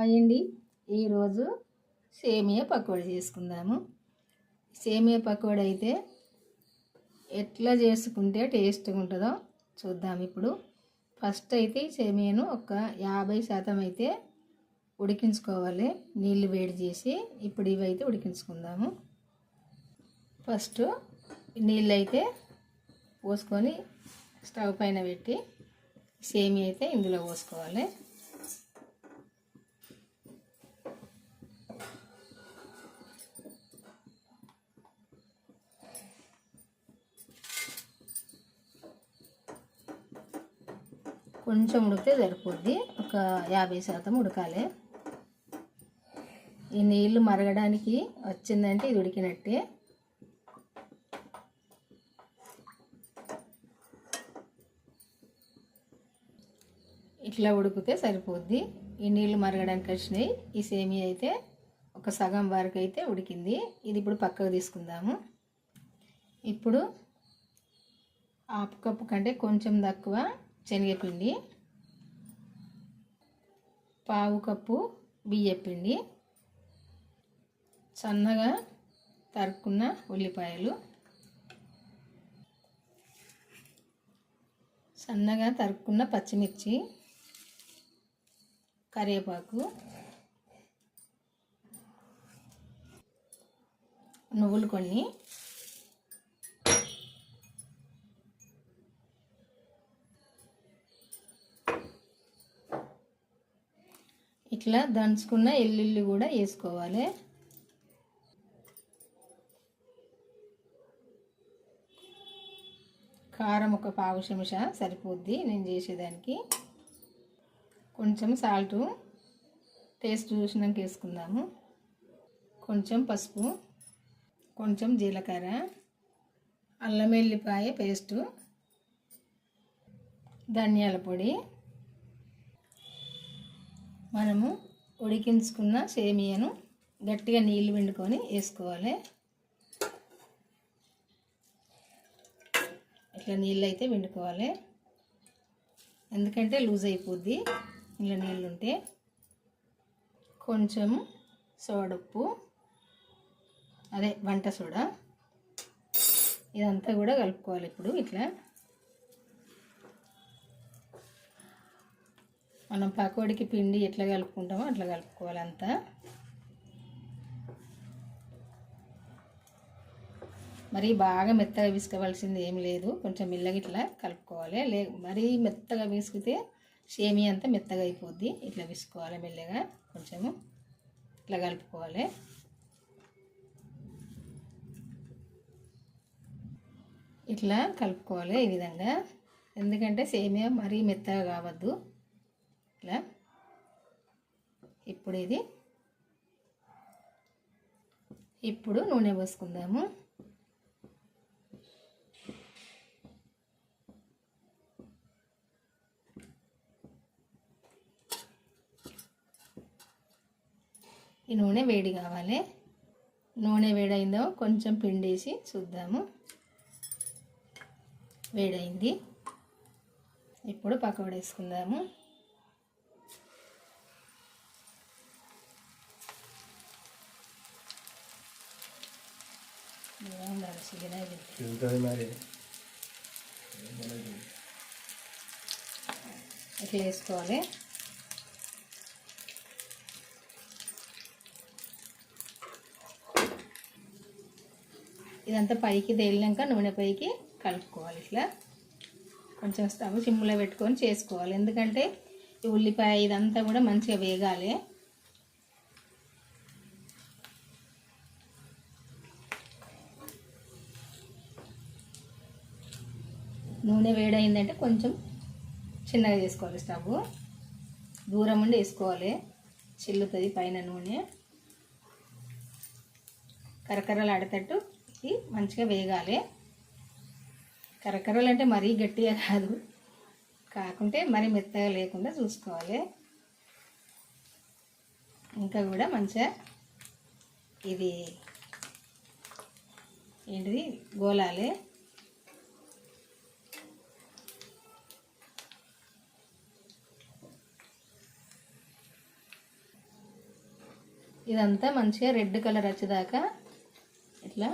అయ్యండి. ఈరోజు సేమియా పకోడీ చేసుకుందాము. సేమియా పకోడీ అయితే ఎట్లా చేసుకుంటే టేస్ట్గా ఉంటుందో చూద్దాం ఇప్పుడు. ఫస్ట్ అయితే ఈ సేమియాను ఒక యాభై శాతం అయితే ఉడికించుకోవాలి. నీళ్ళు వేడి చేసి ఇప్పుడు ఇవైతే ఉడికించుకుందాము. ఫస్ట్ నీళ్ళు అయితే పోసుకొని స్టవ్ పైన పెట్టి సేమియా అయితే ఇందులో పోసుకోవాలి. కొంచెం ఉడికితే సరిపోద్ది. ఒక యాభై శాతం ఉడకాలి. ఈ నీళ్ళు మరగడానికి వచ్చిందంటే ఇది ఉడికినట్టే. ఇట్లా ఉడికితే సరిపోద్ది. ఈ నీళ్ళు మరగడానికి వచ్చినాయి. ఈ సేమి అయితే ఒక సగం వరకు అయితే ఉడికింది. ఇది ఇప్పుడు పక్కకు తీసుకుందాము. ఇప్పుడు హాఫ్ కప్పు కంటే కొంచెం తక్కువ శనగపిండి పావు కప్పు బియ్యపిండి సన్నగా తరుక్కున్న ఉల్లిపాయలు సన్నగా తరుక్కున్న పచ్చిమిర్చి కరివేపాకు నువ్వులు కొన్ని ఇట్లా దంచుకున్న ఎల్లుల్లి కూడా వేసుకోవాలి. కారం ఒక పావు చెంచా సరిపోద్ది నేను చేసేదానికి. కొంచెం సాల్టు టేస్ట్ చూసినాక వేసుకుందాము. కొంచెం పసుపు కొంచెం జీలకర్ర అల్లం వెల్లిపాయ పేస్టు ధనియాల పొడి మనము ఉడికించుకున్న సేమియాను గట్టిగా నీళ్ళు పిండుకొని వేసుకోవాలి. ఇట్లా నీళ్ళు అయితే పిండుకోవాలి. ఎందుకంటే లూజ్ అయిపోద్ది ఇలా నీళ్ళు ఉంటే. కొంచెం సోడప్పు అదే వంట సోడా. ఇదంతా కూడా కలుపుకోవాలి ఇప్పుడు ఇట్లా. మనం పకోడికి పిండి ఎట్లా కలుపుకుంటామో అట్లా కలుపుకోవాలి అంతా. మరి బాగా మెత్తగా విసుకోవాల్సింది ఏం లేదు. కొంచెం మెల్లగా ఇట్లా కలుపుకోవాలి. లే మరీ మెత్తగా విసికితే సేమియా అంతా మెత్తగా అయిపోద్ది. ఇట్లా విసుకోవాలి మెల్లగా. కొంచెము ఇట్లా కలుపుకోవాలి. ఇట్లా కలుపుకోవాలి ఈ విధంగా. ఎందుకంటే సేమియా మరీ మెత్తగా కావద్దు. ఇట్లా. ఇప్పుడు ఇది. ఇప్పుడు నూనె పోసుకుందాము. ఈ నూనె వేడి కావాలి. నూనె వేడైందో కొంచెం పిండేసి చూద్దాము. వేడైంది. ఇప్పుడు పకోడేసుకుందాము ఉండాలి మరి ఇట్లా వేసుకోవాలి. ఇదంతా పైకి తేలినాక నూనె పైకి కలుపుకోవాలి ఇట్లా. కొంచెం స్టవ్ సిమ్లో పెట్టుకొని చేసుకోవాలి. ఎందుకంటే ఈ ఉల్లిపాయ ఇదంతా కూడా మంచిగా వేగాలి. నూనె వేడైందంటే కొంచెం చిన్నగా చేసుకోవాలి స్టవ్. దూరం ఉండి వేసుకోవాలి. చిల్లుతుంది పైన నూనె. కరకరలు ఆడేటట్టు ఇది మంచిగా వేగాలి. కరకరలు అంటే మరీ గట్టిగా కాదు. కాకుంటే మరీ మెత్తగా లేకుండా చూసుకోవాలి. ఇంకా కూడా మంచిగా ఇది ఏంటిది? గోలాలి. ఇదంతా మంచిగా రెడ్ కలర్ వచ్చేదాకా ఇట్లా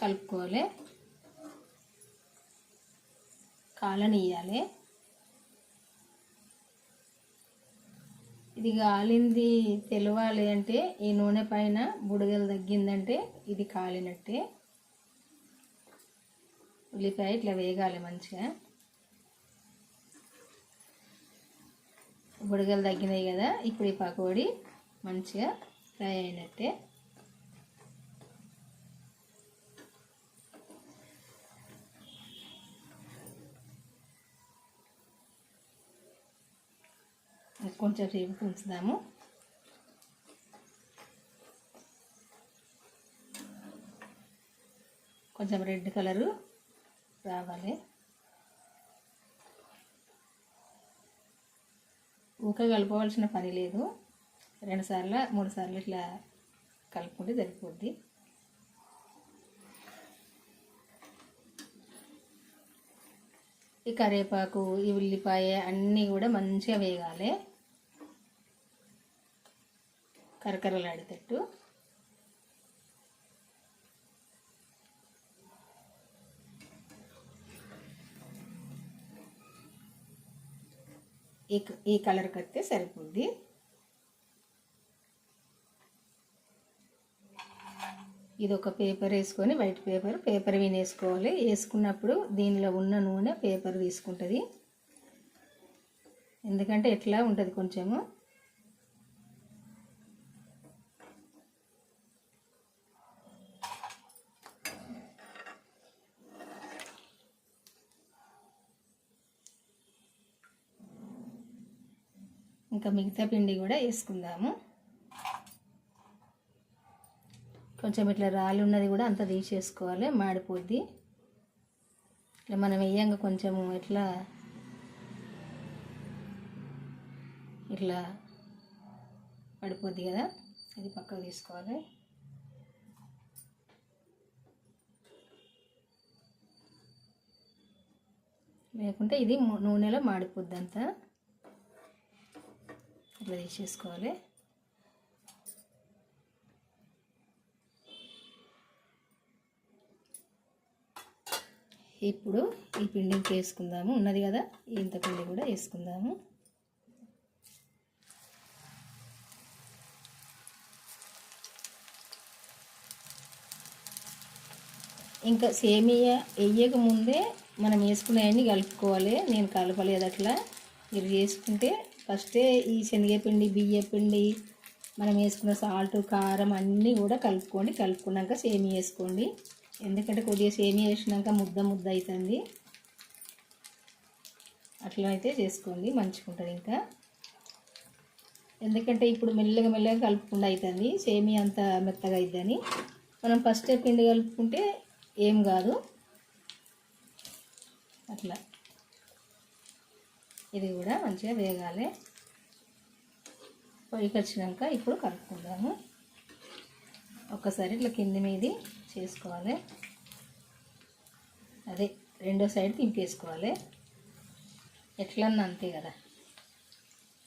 కలుపుకోవాలి. కాలనియాలి ఇది కాలింది తెలవాలి అంటే ఈ నూనె పైన బుడగలు తగ్గిందంటే ఇది కాలినట్టే. ఉల్లిపాయ ఇట్లా వేగాలి మంచిగా. బుడగలు తగ్గినాయి కదా ఇప్పుడు ఈ పకోడీ మంచిగా ఫ్రై అయినట్టే. కొంచెం సేపు ఉంచుదాము. కొంచెం రెడ్ కలరు రావాలి. ఊక కలుపుకోవాల్సిన పని లేదు. రెండు సార్లు మూడు సార్లు ఇట్లా కలుపుకుంటే సరిపోద్ది. ఈ కరివేపాకు ఈ ఉల్లిపాయ అన్నీ కూడా మంచిగా వేగాలి. కరకరలాడేటట్టు. ఈ ఈ కలర్కి వస్తే సరిపోద్ది. ఇది ఒక పేపర్ వేసుకొని వైట్ పేపర్ పేపర్ వినేసుకోవాలి. వేసుకున్నప్పుడు దీనిలో ఉన్న నూనె పేపర్ తీసుకుంటుంది. ఎందుకంటే ఎట్లా ఉంటుంది కొంచెము. ఇంకా మిగతా పిండి కూడా వేసుకుందాము. కొంచెం ఇట్లా రాళ్ళు ఉన్నది కూడా అంత తీసేసుకోవాలి మాడిపోద్ది. ఇట్లా మనం వేయంగా కొంచెము ఇట్లా ఇట్లా పడిపోద్ది కదా అది పక్కకు తీసుకోవాలి. లేకుంటే ఇది నూనెలో మాడిపోద్ది అంతా. ఇట్లా తీసేసుకోవాలి. ఇప్పుడు ఈ పిండికి వేసుకుందాము. ఉన్నది కదా? ఇంత పిండి కూడా వేసుకుందాము. ఇంకా సేమియా వేయక ముందే మనం వేసుకునేవన్నీ కలుపుకోవాలి. నేను కలపలేదు అట్లా మీరు చేసుకుంటే ఫస్టే ఈ శనగపిండి బియ్య పిండి మనం వేసుకున్న సాల్ట్ కారం అన్నీ కూడా కలుపుకోండి. కలుపుకున్నాక సేమి వేసుకోండి. ఎందుకంటే కొద్దిగా సేమియా వేసినాక ముద్ద ముద్ద అవుతుంది. అట్లా అయితే చేసుకోండి మంచిగా ఉంటుంది ఇంకా. ఎందుకంటే ఇప్పుడు మెల్లగా మెల్లగా కలుపుకుండా అవుతుంది సేమియా అంత మెత్తగా అవుతుందని మనం ఫస్ట్ పిండి కలుపుకుంటే ఏం కాదు. అట్లా. ఇది కూడా మంచిగా వేగాలి. పొయ్యికి వచ్చినాక ఇప్పుడు కలుపుకుందాము. ఒక్కసారి ఇట్లా కింది మీది చేసుకోవాలి. అదే రెండో సైడ్ తింపేసుకోవాలి. ఎట్లన్నా అంతే కదా.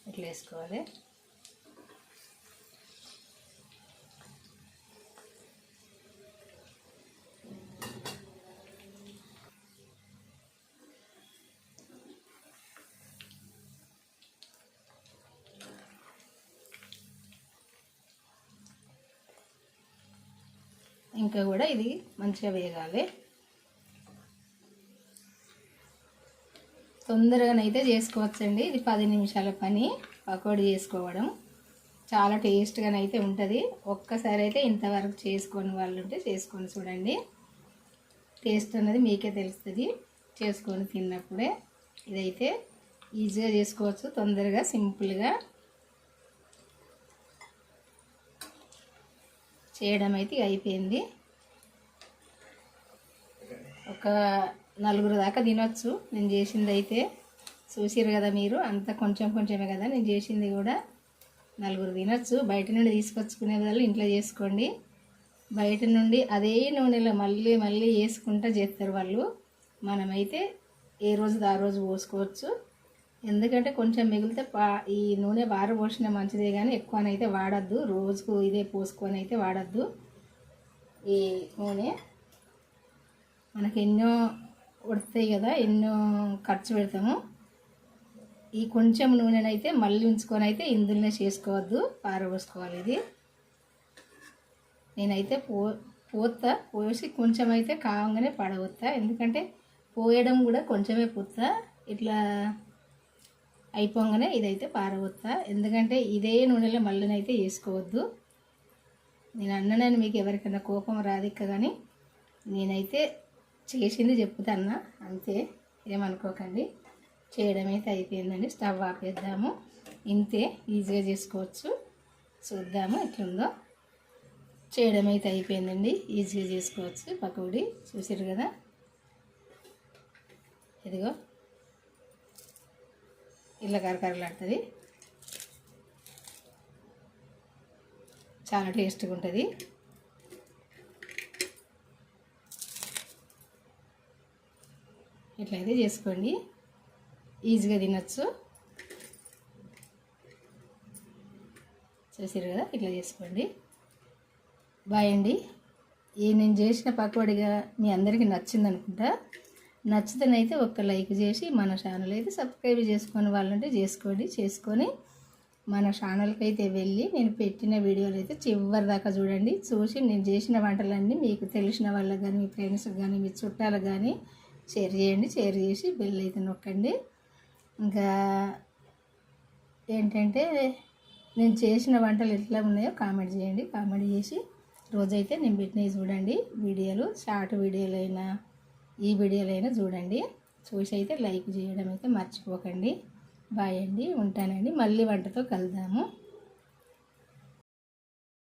ఇట్లా వేసుకోవాలి? ఇంకా కూడా ఇది మంచిగా వేగాలి. తొందరగానైతే చేసుకోవచ్చండి. ఇది పది నిమిషాల పని. పకోడీ చేసుకోవడం చాలా టేస్ట్గానైతే ఉంటుంది. ఒక్కసారి అయితే ఇంతవరకు చేసుకొని వాళ్ళు ఉంటే చేసుకొని చూడండి. టేస్ట్ అన్నది మీకే తెలుస్తుంది. చేసుకొని తిన్నప్పుడే ఇదైతే ఈజీగా చేసుకోవచ్చు. తొందరగా సింపుల్గా చేయడం అయితే అయిపోయింది. ఒక నలుగురు దాకా తినొచ్చు. నేను చేసింది అయితే చూసిరు కదా మీరు అంత కొంచెం కొంచెమే కదా నేను చేసింది కూడా. నలుగురు తినొచ్చు. బయట నుండి తీసుకొచ్చుకునే బదులు ఇంట్లో చేసుకోండి. బయట నుండి అదే నూనెలో మళ్ళీ మళ్ళీ వేసుకుంటూ చేస్తారు వాళ్ళు. మనమైతే ఏ రోజు ఆ రోజు పోసుకోవచ్చు. ఎందుకంటే కొంచెం మిగిలితే పా ఈ నూనె వారు పోసిన మంచిదే కానీ ఎక్కువనైతే వాడద్దు. రోజుకు ఇదే పోసుకొని అయితే వాడద్దు. ఈ నూనె మనకి ఎన్నో ఉడతాయి కదా ఎన్నో ఖర్చు పెడతాము. ఈ కొంచెం నూనెనైతే మళ్ళీ ఉంచుకొని అయితే ఇందులోనే చేసుకోవద్దు పారబోసుకోవాలి ఇది నేనైతే పో పోతా పోసి కొంచెం అయితే కావంగానే పడవస్తా ఎందుకంటే పోయడం కూడా కొంచెమే పోతా ఇట్లా అయిపోగానే ఇదైతే పారవత్తా ఎందుకంటే ఇదే నూనెలో మళ్ళీనైతే వేసుకోవద్దు. నేను అన్ననని మీకు ఎవరికైనా కోపం రాదిక్క కానీ నేనైతే చేసింది చెప్తాన్నా. అంతే ఏమనుకోకండి. చేయడం అయితే అయిపోయిందండి. స్టవ్ ఆపేద్దాము. ఇంతే ఈజీగా చేసుకోవచ్చు. చూద్దాము ఎట్లుందో. చేయడం అయితే అయిపోయిందండి. ఈజీగా చేసుకోవచ్చు. పకోడీ చూసారు కదా? ఇదిగో. ఇలా కరకరలాడుతుంది. చాలా టేస్ట్గా ఉంటుంది. ఇట్లయితే చేసుకోండి. ఈజీగా తినచ్చు. చూసారు కదా? ఇట్లా చేసుకోండి. బాయ్ అండి. ఈ నేను చేసిన పకోడీగా మీ అందరికీ నచ్చింది అనుకుంటా నచ్చితేనైతే ఒక్క లైక్ చేసి మన ఛానల్ అయితే సబ్స్క్రైబ్ చేసుకొని వాళ్ళంటే చేసుకోండి చేసుకొని మన ఛానల్కి అయితే వెళ్ళి నేను పెట్టిన వీడియోలు అయితే చివరి దాకా చూడండి. చూసి నేను చేసిన వంటలన్నీ మీకు తెలిసిన వాళ్ళకి కానీ మీ ఫ్రెండ్స్కి కానీ మీ చుట్టాలకు కానీ షేర్ చేయండి. షేర్ చేసి బెల్ అయితే నొక్కండి. ఇంకా ఏంటంటే నేను చేసిన వంటలు ఎట్లా ఉన్నాయో కామెంట్ చేయండి. కామెంట్ చేసి రోజైతే నేను పెట్టినవి చూడండి. వీడియోలు షార్ట్ వీడియోలు అయినా ఈ వీడియోలైనా చూడండి. చూసి అయితే లైక్ చేయడం అయితే మర్చిపోకండి. బాయ్ అండి. ఉంటానండి. మళ్ళీ వంటతో కలుద్దాము.